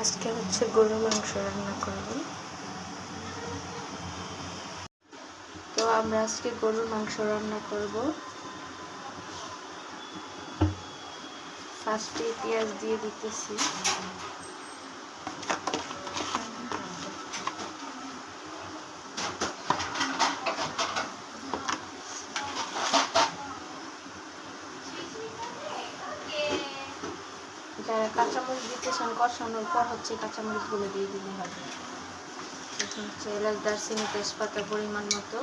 আজকে হচ্ছে গরুর মাংস রান্না করব। তো আমরা আজকে গরুর মাংস রান্না করব। ফার্স্টে পেঁয়াজ দিয়ে দিতেছি। যারা কাঁচামরিচ দিতেছেন কষানোর পর হচ্ছে কাঁচামরিচগুলো দিয়ে দিতে হবে। এখন হচ্ছে এলাচ, দারচিনি, তেজপাতা পরিমাণ মতো।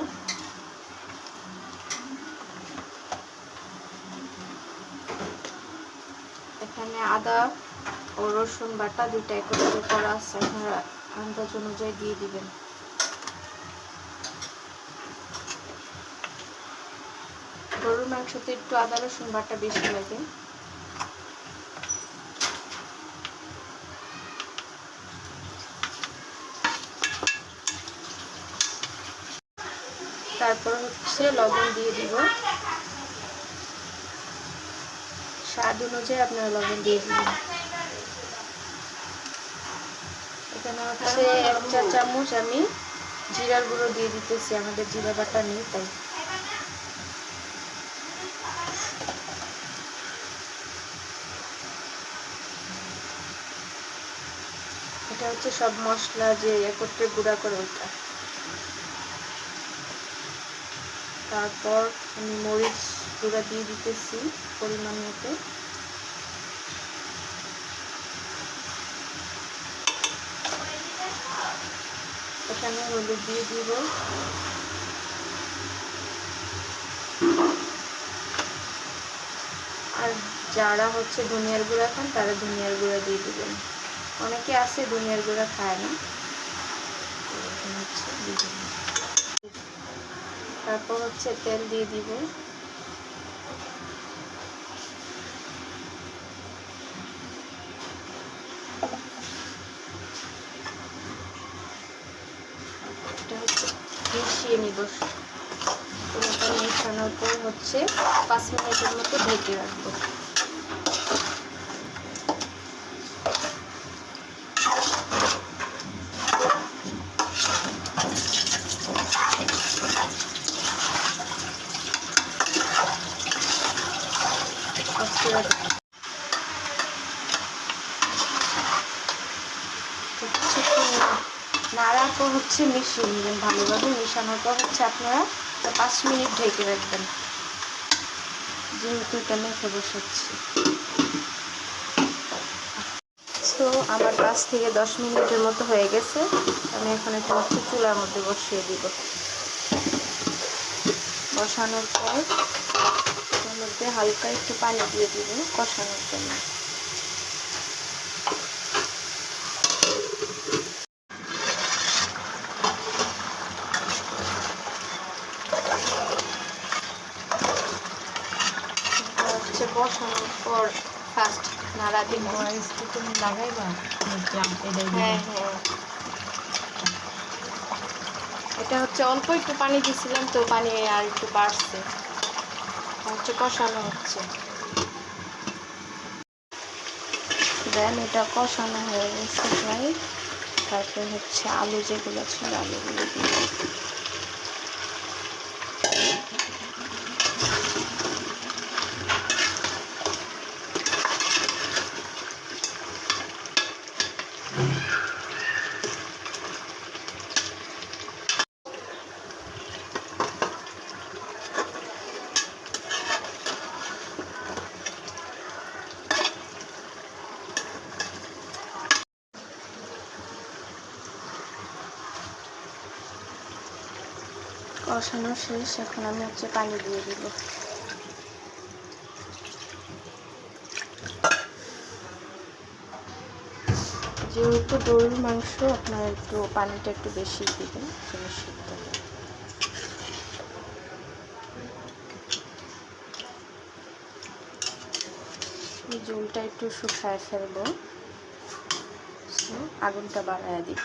এখানে আদা ও রসুন বাটা দুইটা একত্রে করা আছে। আপনারা আন্দাজ অনুযায়ী দিয়ে দিবেন। গরুর মাংসতে একটু আদা, রসুন বাটা বেশি লাগে। তারপর হচ্ছে লবণ দিয়ে দিব। স্বাদ অনুযায়ী আপনারা লবণ দিয়ে দিবেন। এখানে হচ্ছে এক চা চামচ আমি জিরার গুঁড়ো দিয়ে দিতেছি, আমাদের জিরা বাটা নেই তাই। এটা হচ্ছে সব মশলা যে একত্রে গুঁড়া করে ওইটা তারপর আমি মরিচ গুঁড়া দিয়ে দিতেছি পরিমাণ মতো। এখানে হলুদ দিয়ে দিব। আর যারা হচ্ছে ধনিয়ার গুঁড়া খান, তারা ধনিয়ার গুঁড়া দিয়ে দিবেন। অনেকে আছে ধনিয়ার গুঁড়া খায় না। হচ্ছে। তারপর হচ্ছে তেল দিয়ে দিব। মিশিয়ে নিব। পুরোটা মেশানোর পর হচ্ছে পাঁচ মিনিটের মতো ঢেকে রাখব। অস্থির নাড়া তো হচ্ছে মিশিয়ে নেবেন ভালোভাবে মিশানোর পর হচ্ছে আপনারা পাঁচ মিনিট ঢেকে রাখবেন। যেহেতু এটা মেখে বসাচ্ছি। তো আমার পাঁচ থেকে দশ মিনিটের মতো হয়ে গেছে। আমি এখন এটা হচ্ছে চুলার মধ্যে বসিয়ে দিব। বসানোর পর মধ্যে হালকা একটু পানি দিয়ে দিব কষানোর জন্য। এটা হচ্ছে বসানোর পর ফার্স্ট নাড়া দিব। মরিচটা তুমি লাগাইবা? হ্যাঁ হ্যাঁ। এটা হচ্ছে অল্প একটু পানি দিয়েছিলাম তো পানি আর একটু বাড়ছে। হচ্ছে কষানো হচ্ছে। দেন এটা কষানো হয়ে গেছে তারপর হচ্ছে আলু যেগুলো ছিল, আলুগুলো দিয়ে কষানো শেষ, এখন আমি হচ্ছে পানি দিয়ে দিব। যেহেতু গরুর মাংস, আপনার একটু পানিটা একটু বেশি দিবেন সিদ্ধ হয় একটু শুকায় ফেলব। আগুনটা বাড়ায় দিব।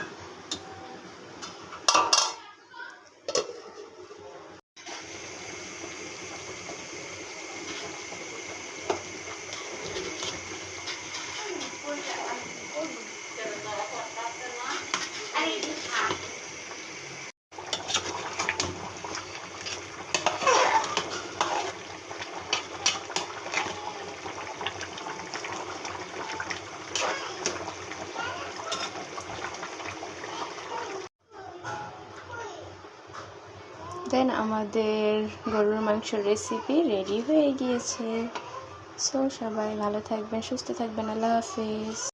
দেন আমাদের গরুর মাংসের রেসিপি রেডি হয়ে গিয়েছে। সো সবাই ভালো থাকবেন, সুস্থ থাকবেন, আল্লাহ হাফিজ।